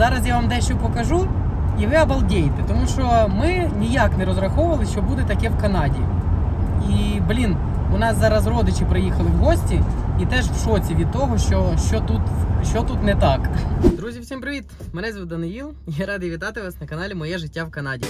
зараз я вам дещо покажу, і ви обалдієте, тому що ми ніяк не розраховували, що буде таке в Канаді. І, блін, у нас зараз родичі приїхали в гості і теж в шоці від того, що, що, тут, що тут не так. Друзі, всім привіт! Мене звуть Даниїл. Я радий вітати вас на каналі Моє життя в Канаді.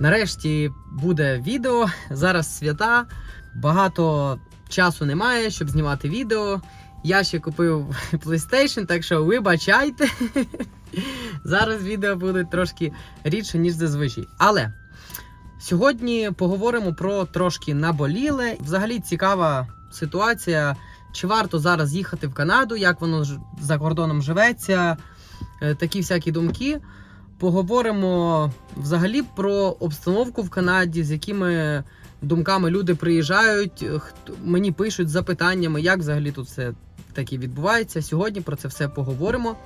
Нарешті буде відео. Зараз свята. Багато часу немає, щоб знімати відео. Я ще купив PlayStation, так що вибачайте. Зараз відео буде трошки рідше, ніж зазвичай. Але сьогодні поговоримо про трошки наболіле. Взагалі цікава ситуація. Чи варто зараз їхати в Канаду, як воно за кордоном живеться, е, такі всякі думки. Поговоримо взагалі про обстановку в Канаді, з якими думками люди приїжджають. Мені пишуть запитаннями, як взагалі тут все таке відбувається. Сьогодні про це все поговоримо.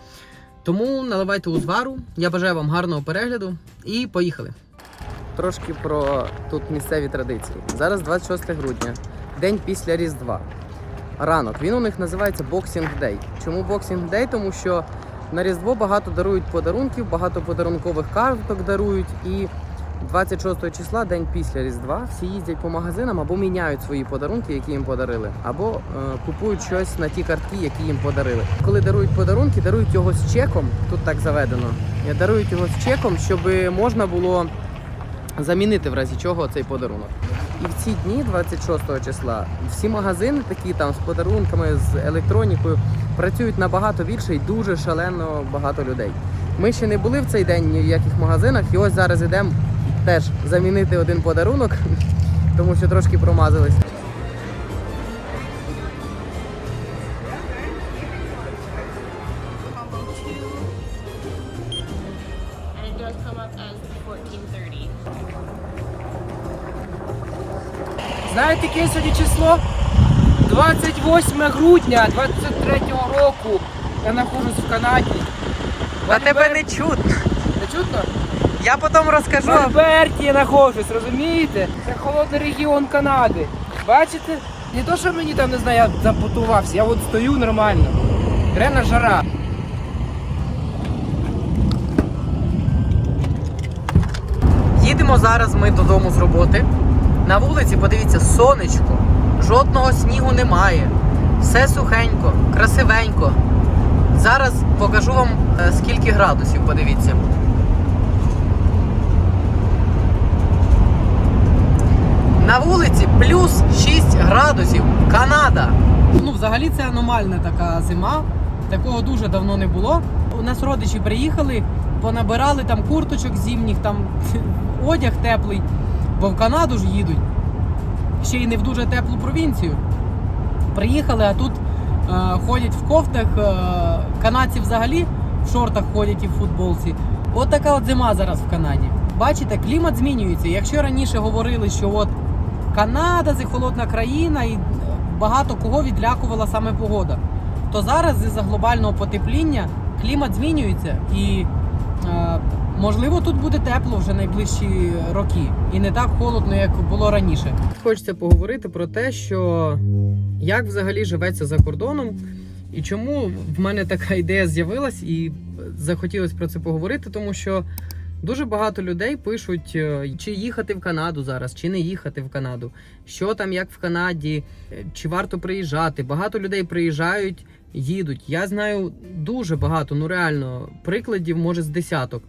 Тому наливайте узвару. Я бажаю вам гарного перегляду і поїхали. Трошки про тут місцеві традиції. Зараз 26 грудня, день після Різдва. Ранок. Він у них називається Boxing Day. Чому Boxing Day? Тому що на Різдво багато дарують подарунків, багато подарункових карток дарують. І 26 числа, день після Різдва, всі їздять по магазинам або міняють свої подарунки, які їм подарили, або е, купують щось на ті картки, які їм подарили. Коли дарують подарунки, дарують його з чеком. Тут так заведено. Е, Дарують його з чеком, щоб можна було замінити в разі чого цей подарунок. І в ці дні, 26 числа, всі магазини, такі там з подарунками, з електронікою, працюють набагато більше і дуже шалено багато людей. Ми ще не були в цей день ні в яких магазинах, і ось зараз йдемо теж замінити один подарунок, тому що трошки промазались. Яке сьогодні число? 28 грудня 23-го року я знаходжусь в Канаді. А тебе не чутно. Не чутно? Я потім розкажу. В Альберті я знаходжусь, розумієте? Це холодний регіон Канади. Бачите? Не то, що мені там не знаю, я запутувався, я от стою нормально. Реально жара. Їдемо зараз ми додому з роботи. На вулиці, подивіться, сонечко, жодного снігу немає. Все сухенько, красивенько. Зараз покажу вам е, скільки градусів, подивіться. На вулиці плюс 6 градусів. Канада. Ну, взагалі це аномальна така зима. Такого дуже давно не було. У нас родичі приїхали, понабирали там курточок зимніх, там одяг теплий, бо в Канаду ж їдуть. Ще й не в дуже теплу провінцію. Приїхали, а тут е, ходять в кофтах. Е, канадці взагалі в шортах ходять і в футболці. От така от зима зараз в Канаді. Бачите, клімат змінюється. Якщо раніше говорили, що от Канада це холодна країна і багато кого відлякувала саме погода, то зараз з-за глобального потепління клімат змінюється і е, можливо тут буде тепло вже найближчі роки і не так холодно, як було раніше. Хочеться поговорити про те, що як взагалі живеться за кордоном, і чому в мене така ідея з'явилась, і захотілося про це поговорити, тому що дуже багато людей пишуть, е, чи їхати в Канаду зараз, чи не їхати в Канаду, що там, як в Канаді, е, чи варто приїжджати. Багато людей приїжджають, їдуть. Я знаю дуже багато, ну реально, прикладів, може, з десяток.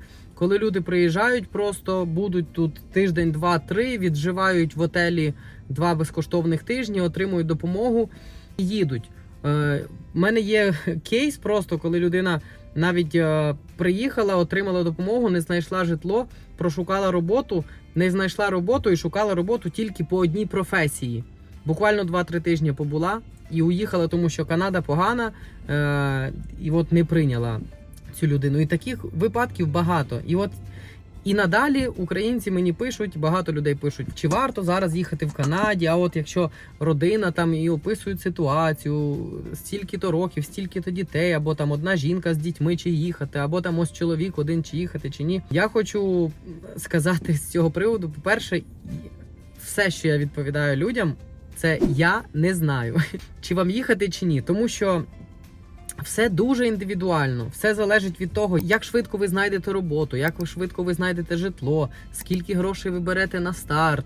Коли люди приїжджають, просто будуть тут тиждень, два-три, відживають в отелі два безкоштовних тижні, отримують допомогу і їдуть. Е, У мене є кейс, просто коли людина навіть е, приїхала, отримала допомогу, не знайшла житло, прошукала роботу, не знайшла роботу і шукала роботу тільки по одній професії. Буквально 2-3 тижні побула і уїхала, тому що Канада погана, е, і от не прийняла цю людину. І таких випадків багато. І от І надалі українці мені пишуть, багато людей пишуть, чи варто зараз їхати в Канаді. А от якщо родина там і описують ситуацію, стільки-то років, стільки-то дітей, або там одна жінка з дітьми, чи їхати, або там ось чоловік один, чи їхати, чи ні. Я хочу сказати з цього приводу: по-перше, все, що я відповідаю людям, це я не знаю, чи вам їхати, чи ні, тому що. Все дуже індивідуально, все залежить від того, як швидко ви знайдете роботу, як ви швидко ви знайдете житло, скільки грошей ви берете на старт,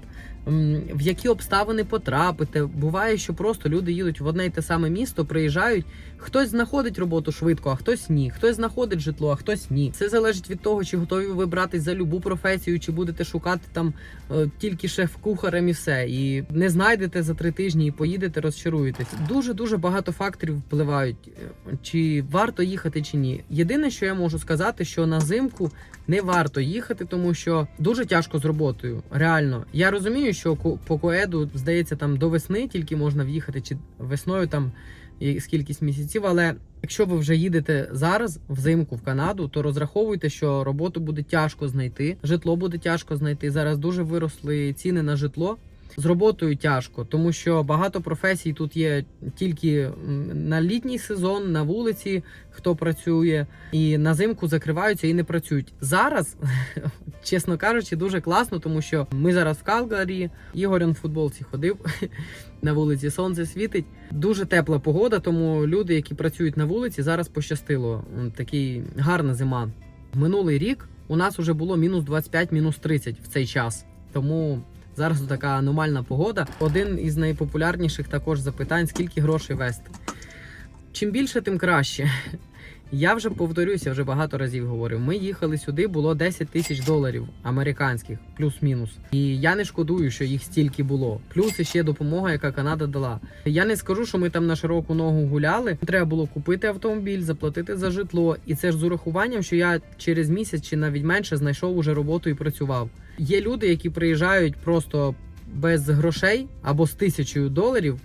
в які обставини потрапите. Буває, що просто люди їдуть в одне й те саме місто, приїжджають. Хтось знаходить роботу швидко, а хтось ні. Хтось знаходить житло, а хтось ні. Це залежить від того, чи готові ви братись за любу професію, чи будете шукати там е, тільки шеф-кухарем і все. І не знайдете за три тижні і поїдете, розчаруєтесь. Дуже дуже багато факторів впливають, е, чи варто їхати, чи ні. Єдине, що я можу сказати, що на зимку не варто їхати, тому що дуже тяжко з роботою. Реально, я розумію, що по коеду здається там до весни тільки можна в'їхати, чи весною там скількись місяців. Але якщо ви вже їдете зараз взимку в Канаду, то розраховуйте, що роботу буде тяжко знайти, житло буде тяжко знайти. Зараз дуже виросли ціни на житло. З роботою тяжко, тому що багато професій тут є тільки на літній сезон, на вулиці, хто працює, і на зимку закриваються і не працюють. Зараз, чесно кажучи, дуже класно, тому що ми зараз в Калгарі. Ігор на футболці ходив на вулиці. Сонце світить. Дуже тепла погода, тому люди, які працюють на вулиці, зараз пощастило. Такий гарна зима. Минулий рік у нас вже було мінус 25, мінус 30 в цей час. Тому зараз така аномальна погода. Один із найпопулярніших також запитань: скільки грошей вести. Чим більше, тим краще. Я вже повторюся, вже багато разів говорив. Ми їхали сюди, було 10 тисяч доларів американських, плюс-мінус. І я не шкодую, що їх стільки було. Плюс ще допомога, яка Канада дала. Я не скажу, що ми там на широку ногу гуляли. Треба було купити автомобіль, заплатити за житло. І це ж з урахуванням, що я через місяць чи навіть менше знайшов уже роботу і працював. Є люди, які приїжджають просто без грошей або з тисячою доларів.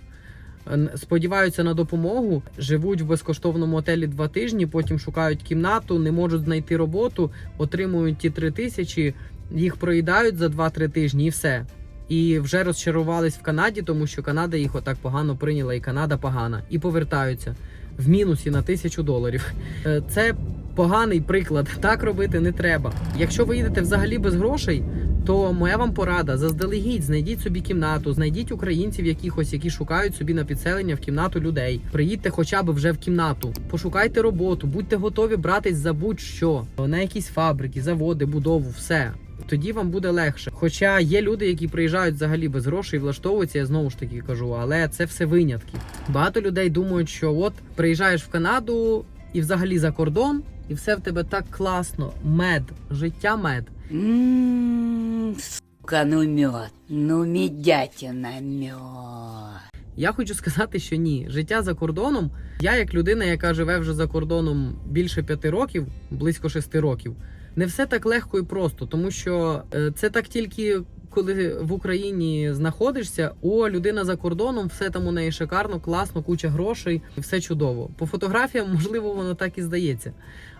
Сподіваються на допомогу, живуть в безкоштовному отелі два тижні, потім шукають кімнату, не можуть знайти роботу, отримують ті три тисячі, їх проїдають за 2-3 тижні і все. І вже розчарувались в Канаді, тому що Канада їх отак погано прийняла, і Канада погана, і повертаються в мінусі на тисячу доларів. Е, Це поганий приклад. Так робити не треба. Якщо ви їдете взагалі без грошей, то моя вам порада: заздалегідь, знайдіть собі кімнату, знайдіть українців якихось, які шукають собі на підселення в кімнату людей. Приїдьте хоча б вже в кімнату, пошукайте роботу, будьте готові братись за будь-що на якісь фабрики, заводи, будову, все. Тоді вам буде легше. Хоча є люди, які приїжджають взагалі без грошей, влаштовуються, я знову ж таки кажу, але це все винятки. Багато людей думають, що от приїжджаєш в Канаду і взагалі за кордон, і все в тебе так класно. Мед, життя мед. Сука, ну мед, ну медятина мед. Я хочу сказати, що ні. Життя за кордоном. Я, як людина, яка живе вже за кордоном більше п'яти років, близько шести років, не все так легко і просто, тому що е, це так тільки. Коли в Україні знаходишся, о, людина за кордоном, все там у неї шикарно, класно, куча грошей, все чудово. По фотографіям, можливо, воно так і здається.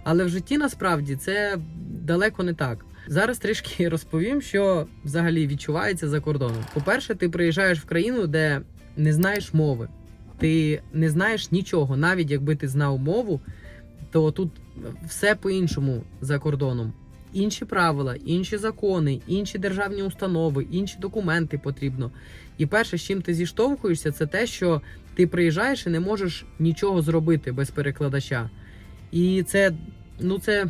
Але в житті насправді це далеко не так. Зараз трішки розповім, що взагалі відчувається за кордоном. По-перше, ти приїжджаєш в країну, де не знаєш мови, ти не знаєш нічого. Навіть якби ти знав мову, то тут все по-іншому за кордоном. Інші правила, інші закони, інші державні установи, інші документи потрібно. І перше, з чим ти зіштовхуєшся, це те, що ти приїжджаєш і не можеш нічого зробити без перекладача. І це, ну це,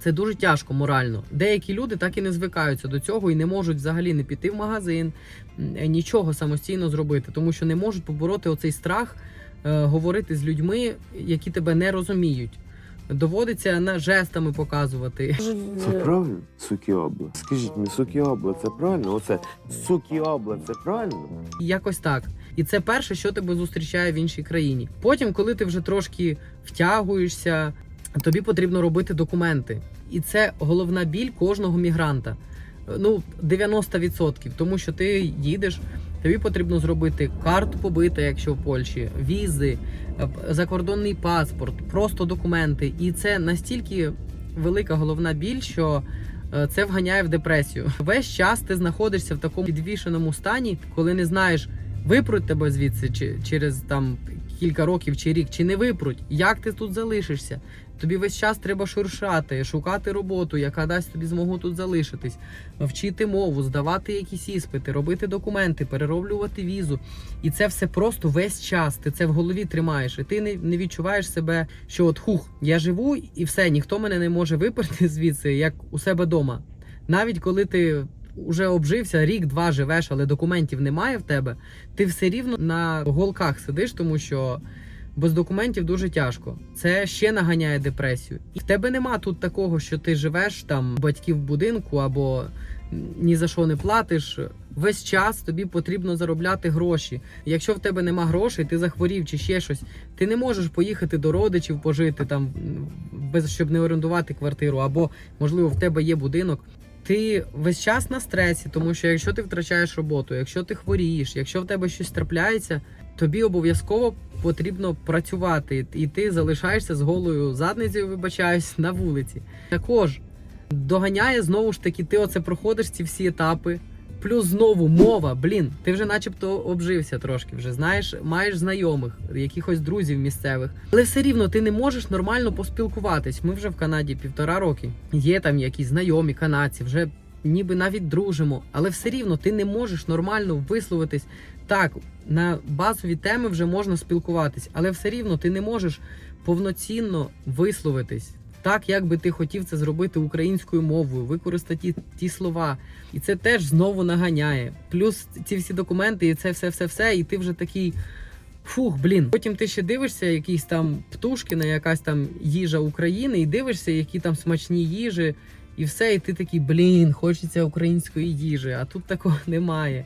це дуже тяжко морально. Деякі люди так і не звикаються до цього і не можуть взагалі не піти в магазин, нічого самостійно зробити, тому що не можуть побороти оцей страх е, говорити з людьми, які тебе не розуміють. Доводиться на жестами показувати. Це правильно? Сукіобла. Скажіть мені, сукіобла, це правильно? Оце сукіобла, це правильно? Якось так. І це перше, що тебе зустрічає в іншій країні. Потім, коли ти вже трошки втягуєшся, тобі потрібно робити документи. І це головна біль кожного мігранта. Ну, 90%. Тому що ти їдеш, тобі потрібно зробити карту побита, якщо в Польщі, візи, е, закордонний паспорт, просто документи. І це настільки велика головна біль, що е, це вганяє в депресію. Весь час ти знаходишся в такому підвішеному стані, коли не знаєш, випруть тебе звідси чи через там кілька років чи рік, чи не випруть. Як ти тут залишишся? Тобі весь час треба шуршати, шукати роботу, яка дасть тобі змогу тут залишитись, вчити мову, здавати якісь іспити, робити документи, перероблювати візу. І це все просто весь час. Ти це в голові тримаєш, і ти не, не відчуваєш себе, що от хух, я живу і все, ніхто мене не може виперти звідси, як у себе вдома. Навіть коли ти вже обжився, рік-два живеш, але документів немає в тебе, ти все рівно на голках сидиш, тому що без документів дуже тяжко. Це ще наганяє депресію. І в тебе нема тут такого, що ти живеш там батьків в будинку або ні за що не платиш. Весь час тобі потрібно заробляти гроші. Якщо в тебе нема грошей, ти захворів чи ще щось, ти не можеш поїхати до родичів пожити там, без щоб не орендувати квартиру, або можливо в тебе є будинок. Ти весь час на стресі, тому що якщо ти втрачаєш роботу, якщо ти хворієш, якщо в тебе щось трапляється, тобі обов'язково потрібно працювати, і ти залишаєшся з голою задницею, вибачаюсь, на вулиці. Також доганяє знову ж таки, ти оце проходиш ці всі етапи. Плюс знову мова, блін, ти вже начебто обжився трошки, вже знаєш, маєш знайомих, якихось друзів місцевих. Але все рівно ти не можеш нормально поспілкуватись. Ми вже в Канаді півтора роки. Є там якісь знайомі канадці, вже ніби навіть дружимо, але все рівно ти не можеш нормально висловитись. Так, на базові теми вже можна спілкуватись, але все рівно ти не можеш повноцінно висловитись. Так, як би ти хотів це зробити українською мовою, використати ті, ті слова. І це теж знову наганяє. Плюс ці всі документи, і це все, все, все, і ти вже такий. Фух, блін. Потім ти ще дивишся якісь там птушкіна, якась там їжа України, і дивишся, які там смачні їжі, і все, і ти такий, блін, хочеться української їжі, а тут такого немає.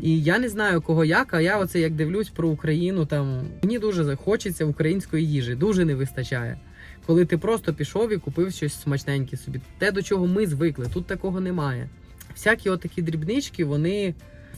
І я не знаю кого як, а я оце як дивлюсь про Україну, там мені дуже хочеться української їжі, дуже не вистачає. Коли ти просто пішов і купив щось смачненьке собі. Те, до чого ми звикли, тут такого немає. Всякі отакі дрібнички, вони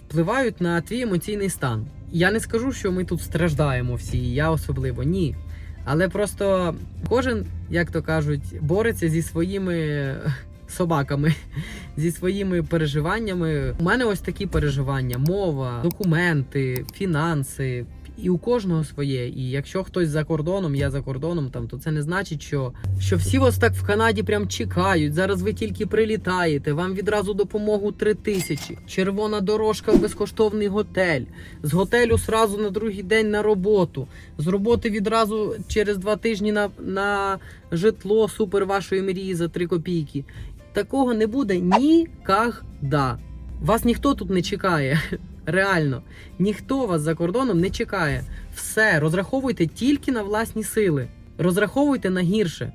впливають на твій емоційний стан. Я не скажу, що ми тут страждаємо всі, я особливо ні. Але просто кожен, як то кажуть, бореться зі своїми собаками, зі своїми переживаннями. У мене ось такі переживання: мова, документи, фінанси. І у кожного своє. І якщо хтось за кордоном, я за кордоном, там то це не значить, що, що всі вас так в Канаді прям чекають. Зараз ви тільки прилітаєте, вам відразу допомогу три тисячі. Червона дорожка безкоштовний готель. З готелю сразу на другий день на роботу. З роботи відразу через два тижні на, на житло супер вашої мрії за три копійки. Такого не буде нікогда. Вас ніхто тут не чекає. Реально, ніхто вас за кордоном не чекає. Все, розраховуйте тільки на власні сили. Розраховуйте на гірше.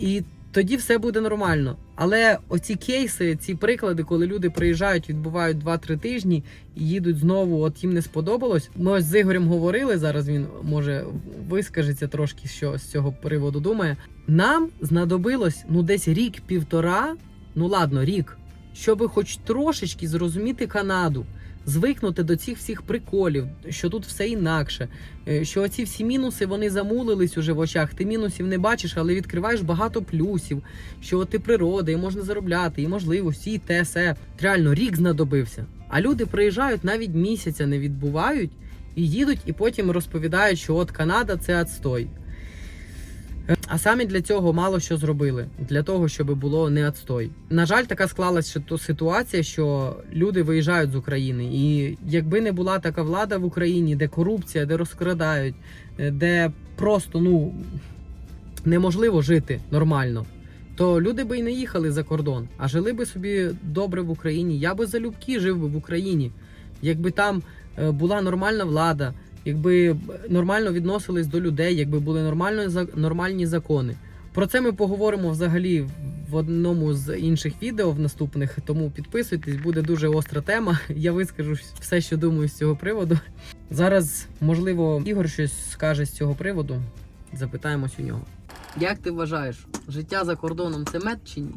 І тоді все буде нормально. Але оці кейси, ці приклади, коли люди приїжджають, відбувають 2-3 тижні і їдуть знову, от їм не сподобалось. Ми ось з Ігорем говорили. Зараз він може вискажеться трошки, що з цього приводу думає. Нам знадобилось ну десь рік-півтора, ну ладно, рік, щоб хоч трошечки зрозуміти Канаду звикнути до цих всіх приколів, що тут все інакше, е, що оці всі мінуси вони замулились уже в очах. Ти мінусів не бачиш, але відкриваєш багато плюсів. Що і природа, і можна заробляти, і можливості, і те все. Реально рік знадобився. А люди приїжджають навіть місяця не відбувають і їдуть, і потім розповідають, що от Канада це отстой. А самі для цього мало що зробили для того, щоб було не отстой. На жаль, така склалася ситуація, що люди виїжджають з України, і якби не була така влада в Україні, де корупція, де розкрадають, е, де просто ну неможливо жити нормально. То люди би і не їхали за кордон, а жили би собі добре в Україні. Я би залюбки жив би в Україні, якби там е, була нормальна влада, якби нормально відносились до людей, якби були нормально нормальні закони. Про це ми поговоримо взагалі в одному з інших відео в наступних. Тому підписуйтесь, буде дуже остра тема. Я вискажу все, що думаю з цього приводу. Зараз, можливо, Ігор щось скаже з цього приводу. Запитаємось у нього. Як ти вважаєш, життя за кордоном це мед чи ні?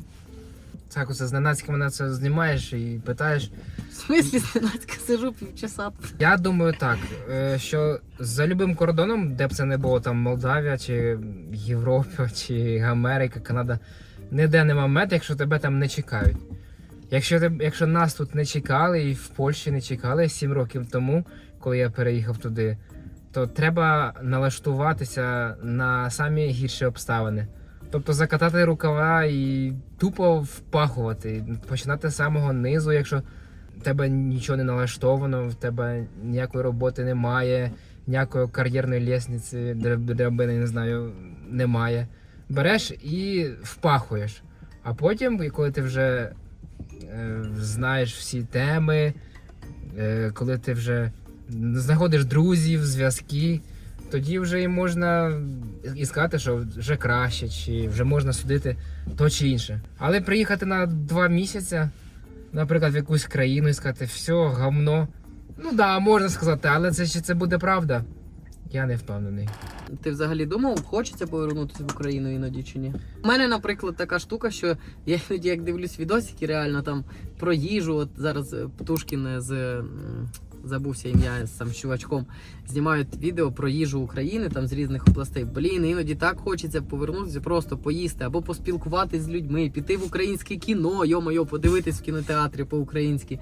Так, оце зненацька мене це знімаєш і питаєш. В смислі, зненацька сижу півчаса. Я думаю так, е, що за любим кордоном, де б це не було, там Молдавія, чи Європа, чи Америка, Канада, ніде нема мед, якщо тебе там не чекають. Якщо, тебе- якщо нас тут не чекали і в Польщі не чекали 7 років тому, коли я переїхав туди, то треба налаштуватися на самі гірші обставини. Тобто закатати рукава і тупо впахувати, починати з самого низу, якщо в тебе нічого не налаштовано, в тебе ніякої роботи немає, ніякої кар'єрної лісниці, драб- драбини, не знаю, немає. Береш і впахуєш. А потім, коли ти вже е, знаєш всі теми, е, коли ти вже знаходиш друзів, зв'язки, тоді вже і можна і сказати, що вже краще, чи вже можна судити то чи інше. Але приїхати на два місяці, наприклад, в якусь країну і сказати, все, гавно. Ну да, можна сказати, але це чи це буде правда? Я не впевнений. Ти взагалі думав, хочеться повернутися в Україну іноді чи ні? У мене, наприклад, така штука, що я іноді як дивлюсь відосики, реально там про їжу. От зараз Птушкін з забувся ім'я з сам чувачком. Знімають відео про їжу України там з різних областей. Блін, іноді так хочеться повернутися, просто поїсти або поспілкуватись з людьми, піти в українське кіно, йо-моє, подивитись в кінотеатрі по-українськи,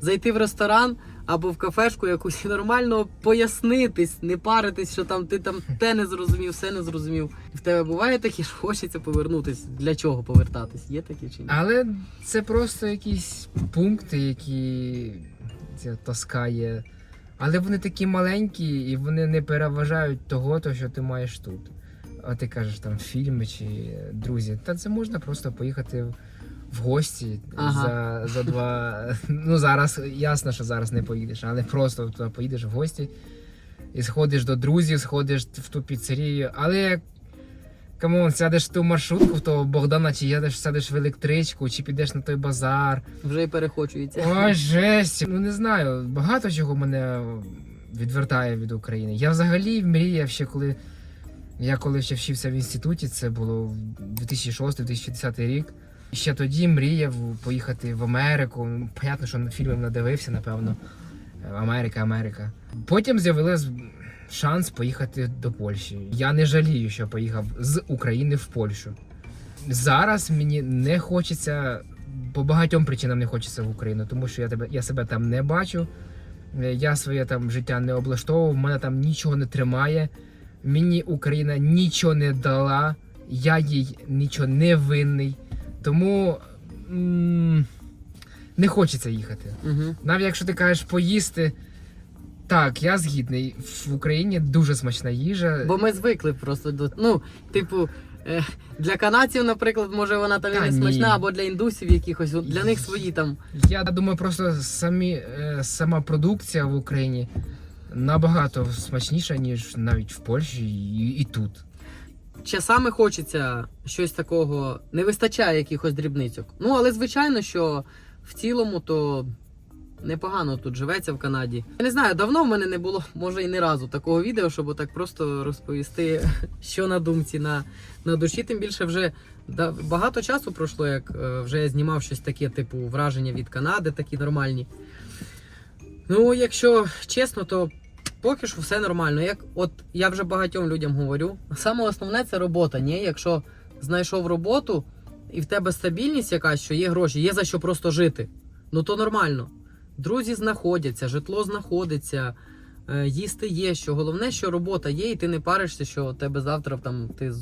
зайти в ресторан або в кафешку якусь нормально пояснитись, не паритись, що там ти там те не зрозумів, все не зрозумів. В тебе буває таке, що хочеться повернутись. Для чого повертатись? Є такі чи ні? Але це просто якісь пункти, які ця тоска є. Але вони такі маленькі і вони не переважають того, то, що ти маєш тут. А ти кажеш там фільми чи друзі. Та це можна просто поїхати в- гості Ага. за, за два. Ну зараз ясно, що зараз не поїдеш, але просто туди поїдеш в гості і сходиш до друзів, сходиш в ту піцерію. Але камон, сядеш в ту маршрутку, в того Богдана, чи їдеш, сядеш в електричку, чи підеш на той базар. Вже і перехочується. Ой, жесть. Ну не знаю, багато чого мене відвертає від України. Я взагалі мріяв ще коли. Я коли ще вчився в інституті, це було 2006-2010 рік. І ще тоді мріяв поїхати в Америку. Понятно, що фільмів надивився, напевно. Америка, Америка. Потім з'явився шанс поїхати до Польщі. Я не жалію, що поїхав з України в Польщу. Зараз мені не хочеться, по багатьом причинам не хочеться в Україну, тому що я тебе я себе там не бачу. Я своє там життя не облаштовував, мене там нічого не тримає. Мені Україна нічого не дала, я їй нічого не винний. Тому м- не хочеться їхати. Угу. Навіть якщо ти кажеш поїсти, так, я згідний. В Україні дуже смачна їжа. Бо ми звикли просто до. Ну, типу, е, для канадців, наприклад, може вона там і Та не ні. смачна, або для індусів якихось. от Для них свої там. Я думаю, просто самі, е, сама продукція в Україні набагато смачніша, ніж навіть в Польщі і, і тут. Часами хочеться щось такого, не вистачає якихось дрібницьок. Ну, але звичайно, що в цілому то непогано тут живеться в Канаді. Я не знаю, давно в мене не було, може і не разу такого відео, щоб отак просто розповісти, що на думці на, на душі. Тим більше вже багато часу пройшло, як е, вже я знімав щось таке, типу враження від Канади, такі нормальні. Ну, якщо чесно, то поки що все нормально. Як от я вже багатьом людям говорю, саме основне це робота. Ні, якщо знайшов роботу і в тебе стабільність якась, що є гроші, є за що просто жити. Ну то нормально. Друзі знаходяться, житло знаходиться, е, їсти є. Що головне, що робота є, і ти не паришся, що тебе завтра там ти з,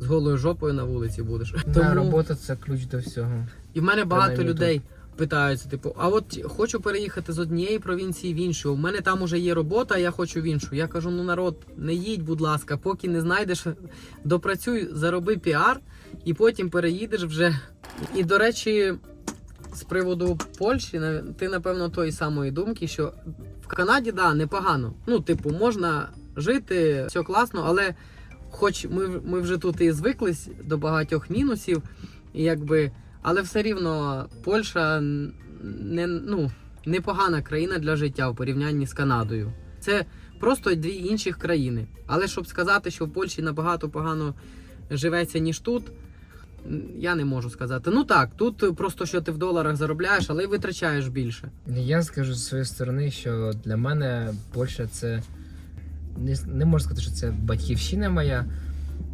з голою жопою на вулиці будеш. Да, робота це ключ до всього. І в мене багато Принаймні людей питаються: типу, а от хочу переїхати з однієї провінції в іншу. У мене там уже є робота, а я хочу в іншу. Я кажу: ну народ, не їдь, будь ласка, поки не знайдеш, допрацюй, зароби піар, і потім переїдеш вже. І до речі, з приводу Польщі, ти напевно тої самої думки, що в Канаді да, непогано. Ну, типу, можна жити, все класно, але хоч ми, ми вже тут і звиклись до багатьох мінусів, якби, але все рівно Польща не, ну, непогана країна для життя в порівнянні з Канадою. Це просто дві інших країни. Але щоб сказати, що в Польщі набагато погано живеться, ніж тут. Я не можу сказати. Ну так, тут просто що ти в доларах заробляєш, але й витрачаєш більше. Я скажу з своєї сторони, що для мене Польща це не, не можу сказати, що це батьківщина моя,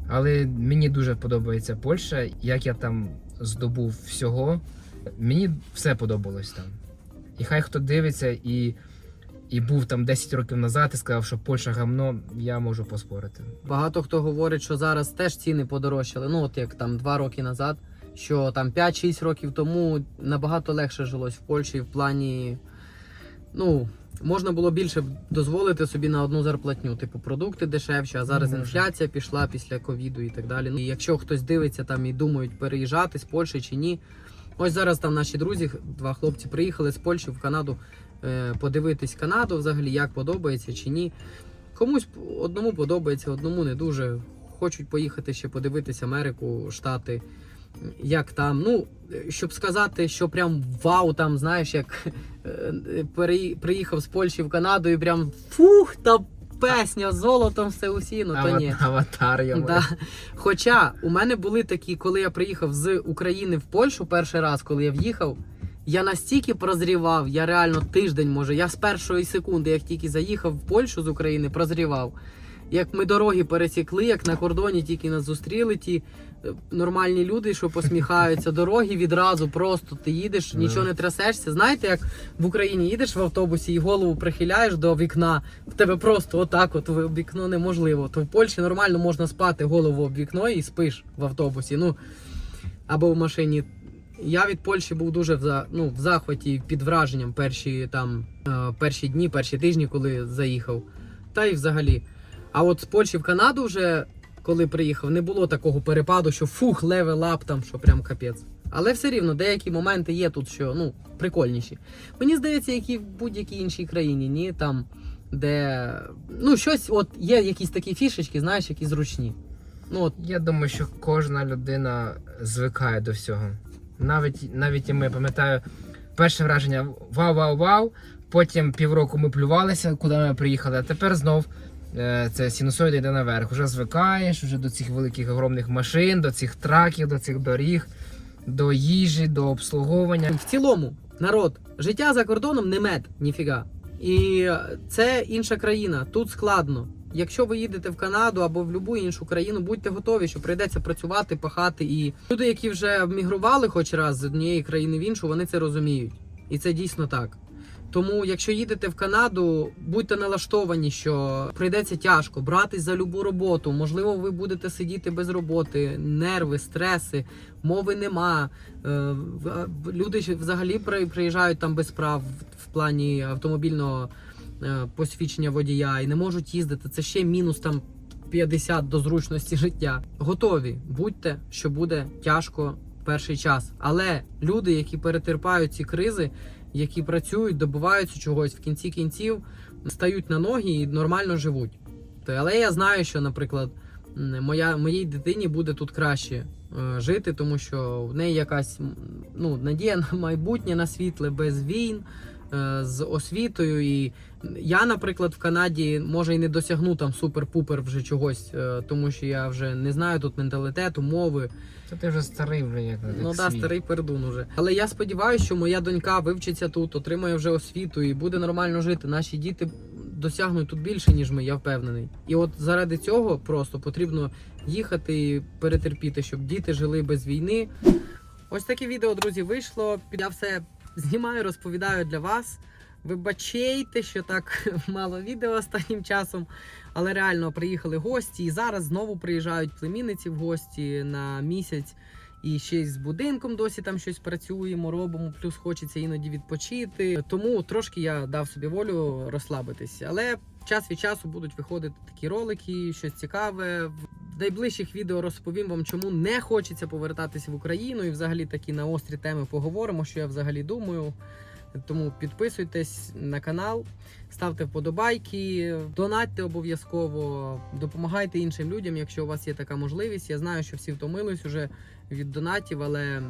Але мені дуже подобається Польща, як я там здобув всього. Мені все подобалось там. І хай хто дивиться і, і був там 10 років назад і сказав, що Польща гамно, я можу поспорити. Багато хто говорить, що зараз теж ціни подорожчали. Ну, от як там два роки назад, що там 5-6 років тому набагато легше жилось в Польщі в плані. Ну, можна було більше дозволити собі на одну зарплатню, типу продукти дешевші, а зараз Мгм. інфляція пішла після ковіду і так далі. Ну, і якщо хтось дивиться там і думають переїжджати з Польщі чи ні. Ось зараз там наші друзі, два хлопці приїхали з Польщі в Канаду подивитись Канаду взагалі, як подобається чи ні. Комусь одному подобається, одному не дуже. Хочуть поїхати ще подивитись Америку, Штати. Як там, ну, е, щоб сказати, що прям вау, там, знаєш, як е, приїхав з Польщі в Канаду і прям фух, та песня з золотом все усіно, то Ава- ні. Аватар я Да. Хоча у мене були такі, коли я приїхав з України в Польщу перший раз, коли я в'їхав, я настільки прозрівав, я реально тиждень може. Я з першої секунди, як тільки заїхав в Польщу з України, прозрівав. Як ми дороги пересікли, як на кордоні тільки нас зустріли, ті е, нормальні люди, що посміхаються, дороги відразу просто ти їдеш, нічого не трясешся. Знаєте, як в Україні їдеш в автобусі і голову прихиляєш до вікна, в тебе просто отак, от вікно неможливо. То в Польщі нормально можна спати голову об вікно і спиш в автобусі. Ну або в машині. Я від Польщі був дуже в, ну, в захваті під враженням перші там е, перші дні, перші тижні, коли заїхав. Та й взагалі. А от з Польщі в Канаду вже коли приїхав, не було такого перепаду, що фух, левел ап там, що прям капець. Але все рівно деякі моменти є тут, що ну, прикольніші. Мені здається, як і в будь-якій іншій країні, ні, там, де ну, щось, от є якісь такі фішечки, знаєш, які зручні. Ну, от, Я думаю, що кожна людина звикає до всього. Навіть навіть і ми пам'ятаю перше враження вау, вау, вау. Потім півроку ми плювалися, куди ми приїхали, а тепер знов е, це синусоїда йде наверх. Уже звикаєш вже до цих великих огромних машин, до цих траків, до цих доріг, до їжі, до обслуговування. В цілому, народ, життя за кордоном не мед, ніфіга. І е, це інша країна. Тут складно. Якщо ви їдете в Канаду або в будь-яку іншу країну, будьте готові, що прийдеться працювати, пахати. І люди, які вже мігрували хоч раз з однієї країни в іншу, вони це розуміють. І це дійсно так. Тому, якщо їдете в Канаду, будьте налаштовані, що прийдеться тяжко братись за любу роботу. Можливо, ви будете сидіти без роботи, нерви, стреси, мови нема. Е, Люди взагалі при- приїжджають там без прав в- плані автомобільного посвідчення водія і не можуть їздити. Це ще мінус там 50 до зручності життя. Готові, будьте, що буде тяжко перший час. Але люди, які перетерпають ці кризи, які працюють, добиваються чогось в кінці кінців, стають на ноги і нормально живуть. Але я знаю, що, наприклад, моя, моїй дитині буде тут краще е, жити, тому що в неї якась ну, надія на майбутнє, на світле без війн, е, з освітою. І я, наприклад, в Канаді може і не досягну там супер-пупер вже чогось, е, тому що я вже не знаю тут менталітету, мови. То ти вже старий вже як, Ну да, старий пердун уже. Але я сподіваюся, що моя донька вивчиться тут, отримає вже освіту і буде нормально жити. Наші діти досягнуть тут більше, ніж ми, я впевнений. І от заради цього просто потрібно їхати і перетерпіти, щоб діти жили без війни. Ось таке відео, друзі, вийшло. Я все знімаю, розповідаю для вас. Вибачайте, що так мало відео останнім часом. Але реально приїхали гості, і зараз знову приїжджають племінниці в гості на місяць. І ще й з будинком досі там щось працюємо, робимо, плюс хочеться іноді відпочити. Тому трошки я дав собі волю розслабитись. Але час від часу будуть виходити такі ролики, щось цікаве. В найближчих відео розповім вам, чому не хочеться повертатися в Україну, і взагалі такі на острі теми поговоримо, що я взагалі думаю. Тому підписуйтесь на канал, ставте вподобайки, донатьте обов'язково, допомагайте іншим людям, якщо у вас є така можливість. Я знаю, що всі втомились уже від донатів, але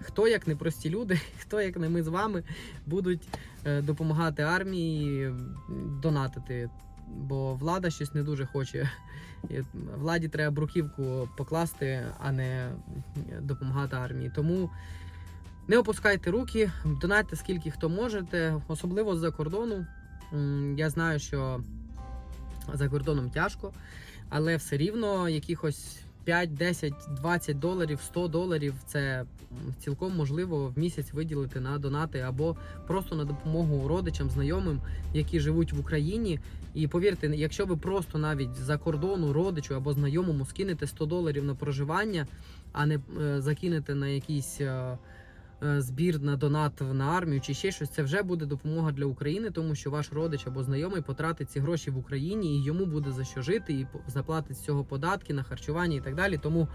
хто як не прості люди, хто як не ми з вами будуть е, допомагати армії, донатити. Бо влада щось не дуже хоче. Владі треба бруківку покласти, а не допомагати армії. Тому не опускайте руки, донатьте скільки хто можете, особливо з-за кордону. Я знаю, що за кордоном тяжко, але все рівно якихось 5, 10, 20 доларів, 100 доларів це цілком можливо в місяць виділити на донати або просто на допомогу родичам, знайомим, які живуть в Україні. І повірте, якщо ви просто навіть за кордону родичу або знайомому скинете 100 доларів на проживання, а не е, закинете на якийсь. Е, Збір на донат на армію чи ще щось, це вже буде допомога для України, тому що ваш родич або знайомий потратить ці гроші в Україні і йому буде за що жити, і заплатить з цього податки на харчування і так далі. Тому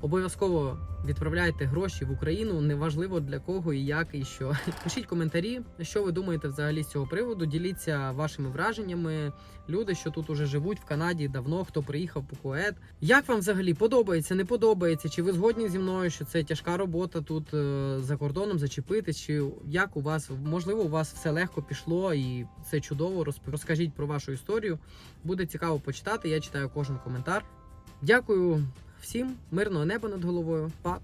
обов'язково відправляйте гроші в Україну. Неважливо для кого і як і що. Пишіть коментарі, що ви думаєте взагалі з цього приводу. Діліться вашими враженнями. Люди, що тут уже живуть в Канаді давно, хто приїхав по Кует. Як вам взагалі подобається, не подобається? Чи ви згодні зі мною, що це тяжка робота тут е, за кордоном зачепитись? Чи як у вас можливо у вас все легко пішло і це чудово? Розкажіть про вашу історію. Буде цікаво почитати. Я читаю кожен коментар. Дякую всім, мирного неба над головою. Па.